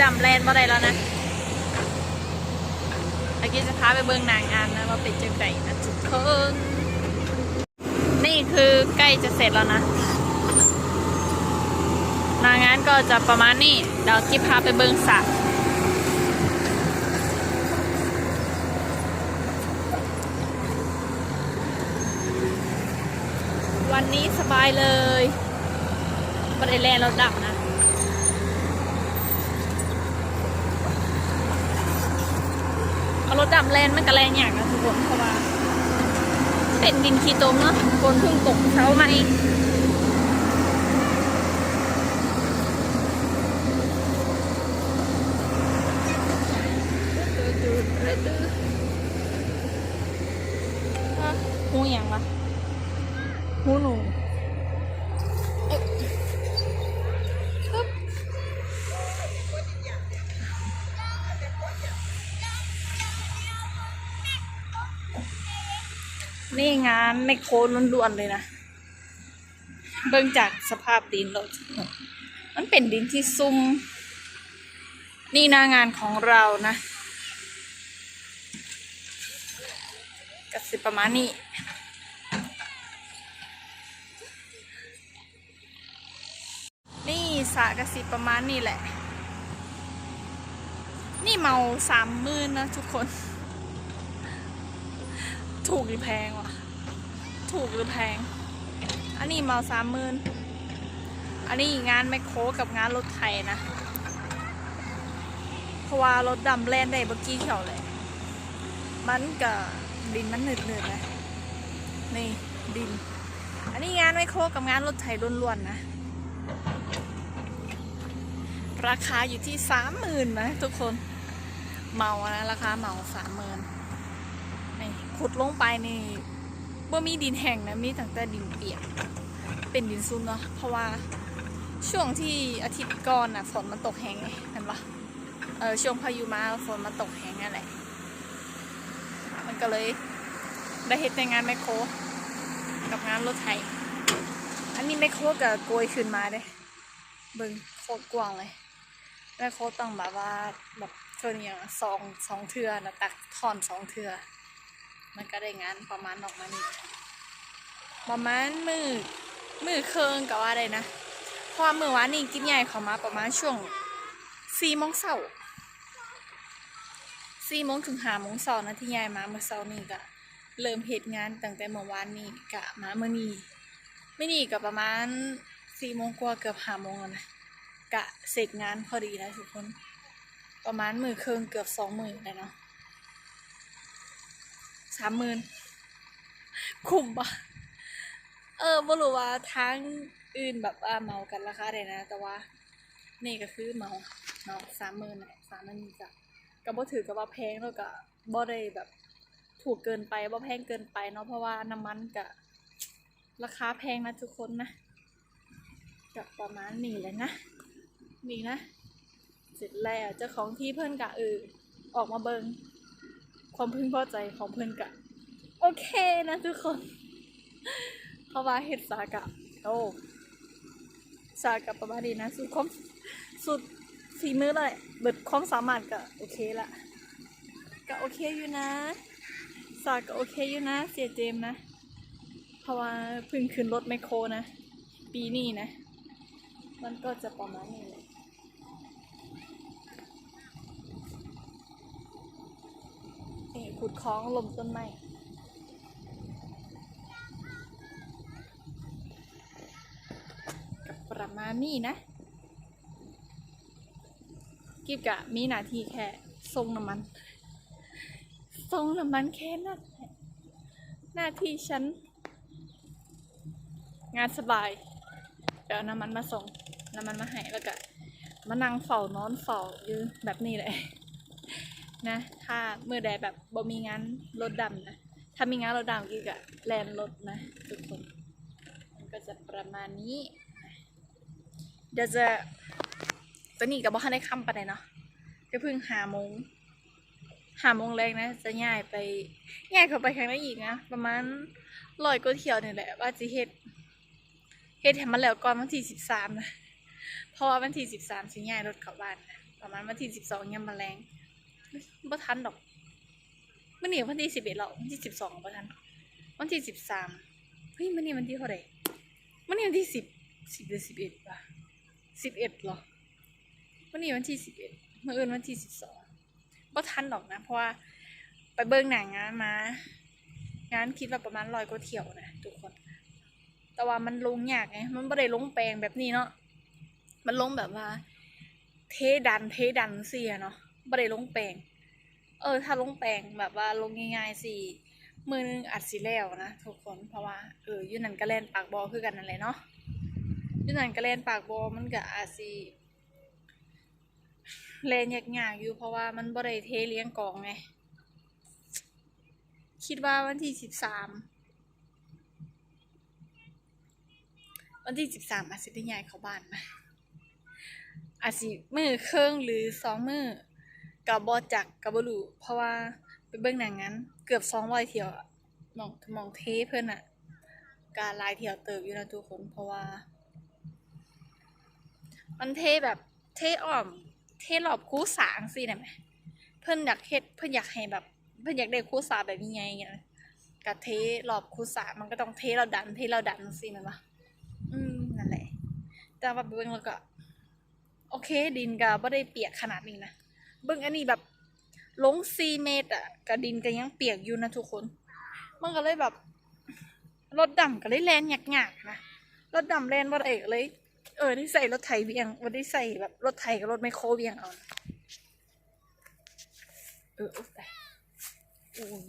ดำแลนบ่ได้แล้วนะเมื่อกี้จะพาไปเบิ่งนางงานนะว่าเป็นจังไดนะทุกคนนี่คือใกล้จะเสร็จแล้วนะนางงานก็จะประมาณนี้เดี๋ยวกิ๊บพาไปเบิ่งสระวันนี้สบายเลยบันไดแลนเราดับนะ เอารถดำแลนมันก็แลนอย่างนะทุกคนเพราะว่า เป็นดินคีโตมเนาะฝนเพิ่งตกเช้ามาเอง นี่งานไม่โคนล้วนๆเลยนะ เบิ่งจากสภาพดินเรามันเป็นดินที่ซุ่ม นี่หน้างานของเรานะกสิประมาณนี้นี่สากสิประมาณนี้แหละ นี่เมาสามมื่นนะทุกคน ถูกหรือแพงวะ ถูกหรือแพง อันนี้เมาสามหมื่นอันนี้งานแมคโครกับงานรถไถนะ เพราะว่ารถดำแล่นได้เมื่อกี้เขียวเลย มันกับดินมันหนืดๆนะนี่ดิน อันนี้งานแมโครกับงานรถไถล้วนๆนะ ราคาอยู่ที่สามหมื่นนะทุกคน เมานะราคาเมาสามหมื่นนี่ขุดลงไปนี่ บ่มีดินแห้งนะมีตั้งแต่ดินเปียก เป็นดินซุ่มเนาะเพราะว่าช่วงที่อาทิตย์ก่อนน่ะฝนมันตกแห้งไงเห็นปะเออช่วงพายุมาฝนมันตกแห้งนั่นแหละ มันก็เลยได้เฮ็ดแต่งานแมคโครกับงานรถไถอันนี้แมคโครกับโกยขึ้นมาเด้เบิ่งโคตรกว้างเลยแมคโครต้องแบบว่าแบบเท่านี้อะสองสองเทือนะตักทอนสองเทือ มันก็ได้งานประมาณออกมานี่ประมาณมือมือเคิงก็ว่าได้นะพราะว่ามือวานนี่กินใหญ่เขามาประมาณช่วงสี่โมงเช้าสี่โมงถึงห้าโมงเช้านะที่ยายมาเมื่อเช้านี่ก็เริ่มเหตุงานตั้งแต่เมื่อวานนี้กะมาเมื่อนี้ไม่นี่ก็ประมาณสี่โมงกว่าเกือบห้าโมงแล้วนะกะเสร็จงานพอดีแล้วทุกคน ประมาณมือเคิงเกือบสองมือเลยเนาะ สามหมื่นคุ้มปะเออไม่รู้ว่าทางอื่นแบบว่าเมากันราคาใดนะ แต่ว่านี่ก็คือเมาเนาะสามหมื่นสามหมื่นจ้ะก็บ่ถือกับว่าแพงแล้วก็บ่ได้แบบถูกเกินไปบ่แพงเกินไปเนาะเพราะว่าน้ำมันก็ราคาแพงนะทุกคนนะกับประมาณนี้เลยนะนี่นะ เสร็จแล้วเจ้าของที่เพื่อนกะเออออกมาเบิง ความพึงพอใจของเพื่อนกะ โอเคนะทุกคน เพราะว่าเห็ดสากะโอ้สากะประมาณนี้นะสุดความสุดฝีมือเลยเบิดความสามารถกะโอเคละก็โอเคอยู่นะ สากะโอเคอยู่นะ เสียเจมนะ เพราะว่าพิ่งขึ้นรถไมโครนะ ปีนี้นะ มันก็จะประมาณนี้เลย นี่ ขุดคล้องลมต้นไม้กับประมาณนี้นะกิบกะมีหน้าที่แค่ทรงน้ำมันทรงน้ำมันแค่นั้นหน้าที่ฉัน งานสบายเดี๋ยวน้ำมันมาส่งน้ำมันมาให้แล้วก็มานั่งเฝ้านอนเฝ้าอยู่แบบนี้เลย นะ ถ้ามือใดแบบบ่มีงานรถดำนะ ถ้ามีงานรถดำกี่กะแลนรถนะ ทุกคน มันก็จะประมาณนี้ เดี๋ยวจะตอนนี้กับบ่ทันได้คำปานเนาะก็เพิ่งหาโมงหาโมงแรกนะ จะย้ายไปย้ายเข้าไปข้างในอีกนะ ประมาณร้อยกว่าเที่ยวเนี่ยแหละว่าจะเฮ็ดเฮ็ดให้มันแล้วก่อนวันที่สิบสามนะ เพราะว่าวันที่สิบสามสิย้ายรถเข้าบ้าน ประมาณวันที่สิบสองยามมาแรง บ่ทันดอกมื่อนี้วันที่สิบเอ็ดแล้ววันที่สิบสองบ่ทันวันที่สิบสามเฮ้ยมื่อนี้วันที่เท่าไหร่มื่อนี้วันที่สิบสิบหรือสิบเอ็ดวะสิบเอ็ดหรอมื่อนี้วันที่สิบเอ็ดเมื่ออื่นวันที่สิบสองบ่ทันดอกนะ เพราะว่าไปเบิ่งหนังงานมางานคิดว่าประมาณร้อยกว่าเที่ยวนะทุกคน แต่ว่ามันลงยากไงมันไม่ได้ลงแปลงแบบนี้เนาะมันลงแบบว่า เทดันเทดันเสียเนาะ ไม่ได้ลงแปลง เออ ถ้าลงแปลงแบบว่าลงง่ายๆสิมือนึงอัดสิแล้วนะทุกคนเพราะว่าเออยูนันก็เล่นปากบอคือกันนั่นแหละเนาะยูนันก็เล่นปากบอมันก็อาจสิเล่นยากๆอยู่เพราะว่ามันบ่ได้เทเลี้ยงกองไงคิดว่าวันที่สิบสามวันที่สิบสามอาจจะได้ย้ายเข้าบ้านนะอาจสิมือเครื่องหรือสองมือ กับบอจักกับบรูเพราะว่าไปเบิ่งหนังงั้น เกือบสองร้อยเที่ยวมองมองเทเพื่อนอะการลายเที่ยวเติบอยู่นะทุกคนเพราะว่า มันเทแบบเทอ้อม เทรอบคู่สางสินะแหมเพื่อนอยากเฮ็ดเพื่อนอยากให้แบบ เพื่อนอยากได้คู่สาแบบนี้ไงเงี้ยกับเทรอบคู่สามันก็ต้องเทเราดันเทเราดันสิมันปะอืมนั่นแหละแต่ว่าเบิ่งแล้วก็ โอเคดินก็บ่ได้เปียกขนาดนี้นะ เบิ่งอันนี้แบบลงซีเมตรอะกับดินก็ยังเปียกอยู่นะทุกคน มันก็เลยแบบรถดำก็เลยแลนหยากๆนะรถดำแลนบ่ได้ก็เลย เออได้ใส่รถไถเบียงบ่ได้ใส่แบบรถไถกับรถไมโครเบียงเอานะเออโอ๊ยตายโอ้ย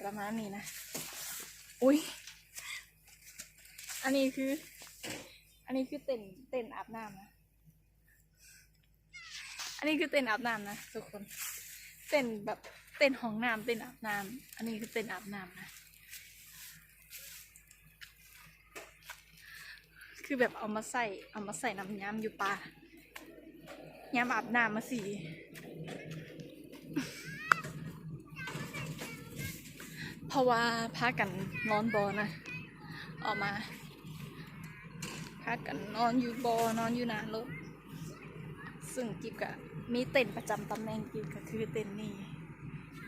ประมาณนี้นะ อุ้ยอันนี้คือ อันนี้คือเต้นเต้นอาบน้ำนะ อันนี้คือเต้นอาบน้ำนะทุกคน เต้นแบบเต้นห้องน้ำเต้นอาบน้ำอันนี้คือเต้นอาบน้ำนะ คือแบบเอามาใส่เอามาใส่น้ำย้ำอยู่ปลาย้ำอาบน้ำมาสีเพราะว่าพากันนอนบอนะ ออกมาพากันนอนอยู่บอนอนอยู่หนารถ ซึ่งกิบกะมีเต็นประจำตำแหน่งกิบก็คือเต็นนี่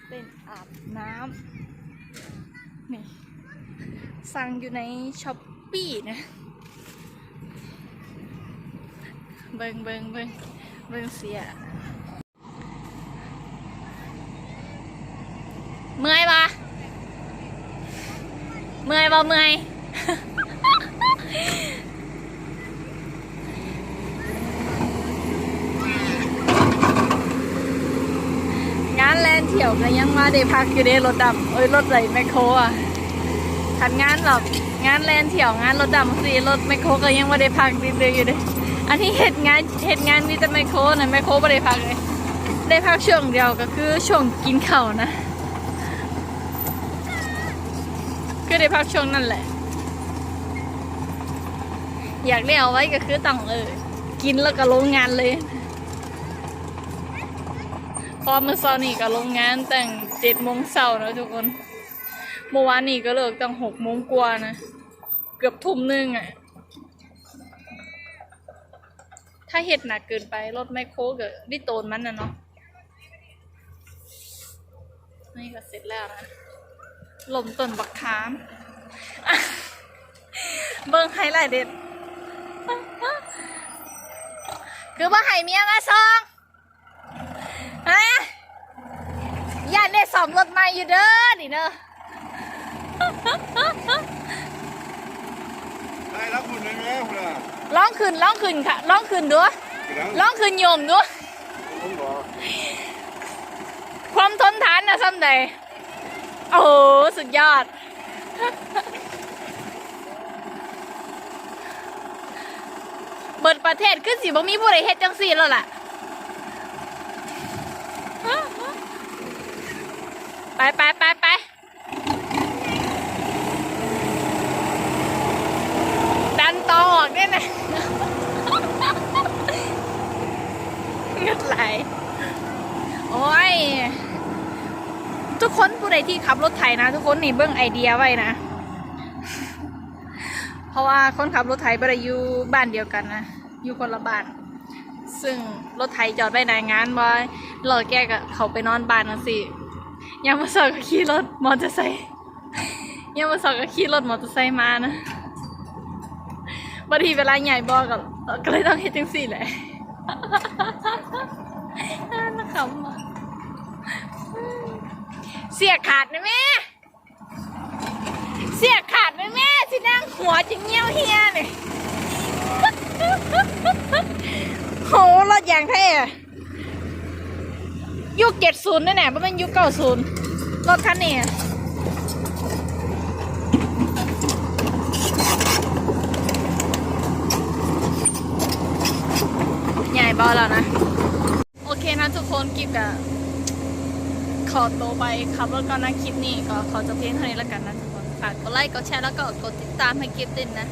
เต็นอาบน้ำนี่สั่งอยู่ในช้อปปี้นะเบิงเบิงเบิงเบิงเสีย เมื่อยปะเมื่อยปะเมื่อย งานแลนเที่ยวก็ยังมาได้พักอยู่เด้รถดำเอ้ยรถไหลแมคโครอะทันงานแบบงานแลนเที่ยวงานรถดำสิรถแมคโครก็ยังไม่ได้พักดีเลยอยู่เด้อันนี้เหตุงานเหตุงานมีแต่แมคโครนะแมคโครไม่ได้พักเลยได้พักช่วงเดียวก็คือช่วงกินข้าวนะก็ได้พักช่วงนั่นแหละ อยากได้เอาไว้ก็คือต้องเออกินแล้วก็ลงงานเลย พอเมื่อเช้านี่ก็ลงงานแต่งเจ็ดโมงเช้านะทุกคน เมื่อวานนี่ก็เลิกตั้งหกโมงกว่านะ เกือบทุ่มหนึงอะ ถ้าเห็ดหนักเกินไปรถแมคโครก็ดิโตนมันนะเนาะ นี่ก็เสร็จแล้วนะลมต้นบักขาม เบิ่งไฮไลท์เด็ด คือว่าให้เมียมาซอง ฮะอย่าได้สอมรถใหม่อยู่เด้อนี่เด้อได้รับคุณเลยไหมคุณอะร้องขึ้นร้องขึ้นค่ะร้องขึ้นด้วยกระดังร้องขึ้นโยมด้วยผมบอกความทนทานนะซ้ำใดโอ้โหสุดยอดเบิดประเทศคือสิบ่มีผู้ใดเฮ็ดจังซี่แล้วล่ะ ไปไปไปไปดันต่อออกด้วยนะเงือดไหล โอ้ย ทุกคนผู้ใดที่ขับรถไถนะ ทุกคนนี่เบิ้งไอเดียไว้นะ เพราะว่าคนขับรถไถบ่ได้อยู่บ้านเดียวกันนะ อยู่คนละบ้าน ซึ่งรถไถจอดไว้ในงานบอยรอแก้ก็เขาไปนอนบ้านนั่นสิ ยังมาสอบก็ขี่รถมอเตอร์ไซค์ยังมาสอบก็ขี่รถมอเตอร์ไซค์มานะบางทีเวลาใหญ่บอก็ก็เลยต้องเฮ็ดจังสี่แหละน่าขำเสียขาดนะแม่เสียขาดนะแม่สินั่งหัวจะเงี้ยวเฮียเนี่ยโหรถยางแท้ ยุคเจ็ดศูนย์นี่แน่ไม่เป็นยุคเก้าศูนย์รถคันนี้ใหญ่บอแล้วนะ โอเคนะทุกคนกิฟกับขอตัวไปขับรถก่อนนะคลิปนี้ก็ขอจบเพียงเท่านี้แล้วกันนะทุกคนฝากกดไลค์กดแชร์แล้วก็กดติดตามให้กิฟด้วยนะ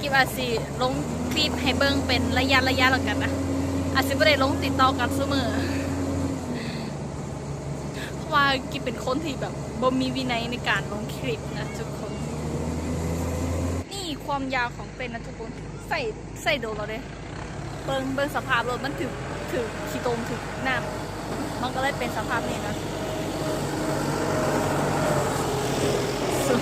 กิฟอาจสิลงคลิปให้เบิ่งเป็นระยะระยะแล้วกันนะอาจสิไม่ได้ลงติดต่อกันเสมอ ว่ากิบเป็นคนที่แบบบ่มีวินัยในการลงคลิปนะทุกคน นี่ความยาวของเป็นนะทุกคนใส่ใส่โดนเราเลยเบิ่งเบิ่งสภาพรถมันถึงถึงขีดตมถึงน้ำมันก็เลยเป็นสภาพนี้นะสุด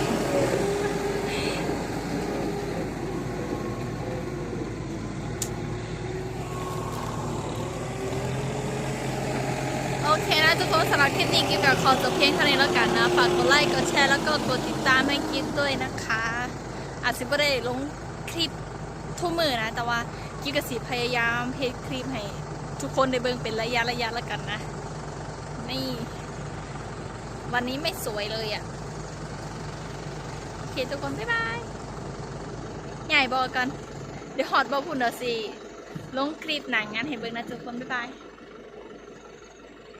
โอเคนะทุกคน สำหรับคลิปนี้กิฟกับขอจบเพียงเท่านี้แล้วกันนะ ฝากกดไลค์ กดแชร์ แล้วก็กดติดตามให้กิฟด้วยนะคะ อาจจะไม่ได้ลงคลิปทุกมือนะ แต่ว่ากิฟกับสีพยายามเพจคลิปให้ทุกคนได้เบิ่งเป็นระยะระยะแล้วกันนะ นี่ วันนี้ไม่สวยเลยอะ่ะโอเคทุกคน บ๊ายบายใหญ่บอกกัน เดี๋ยวฮอตบอกคุณเดี๋ยวสิลงคลิปหนังงานให้เบิ่งนะทุกคน บ๊ายบาย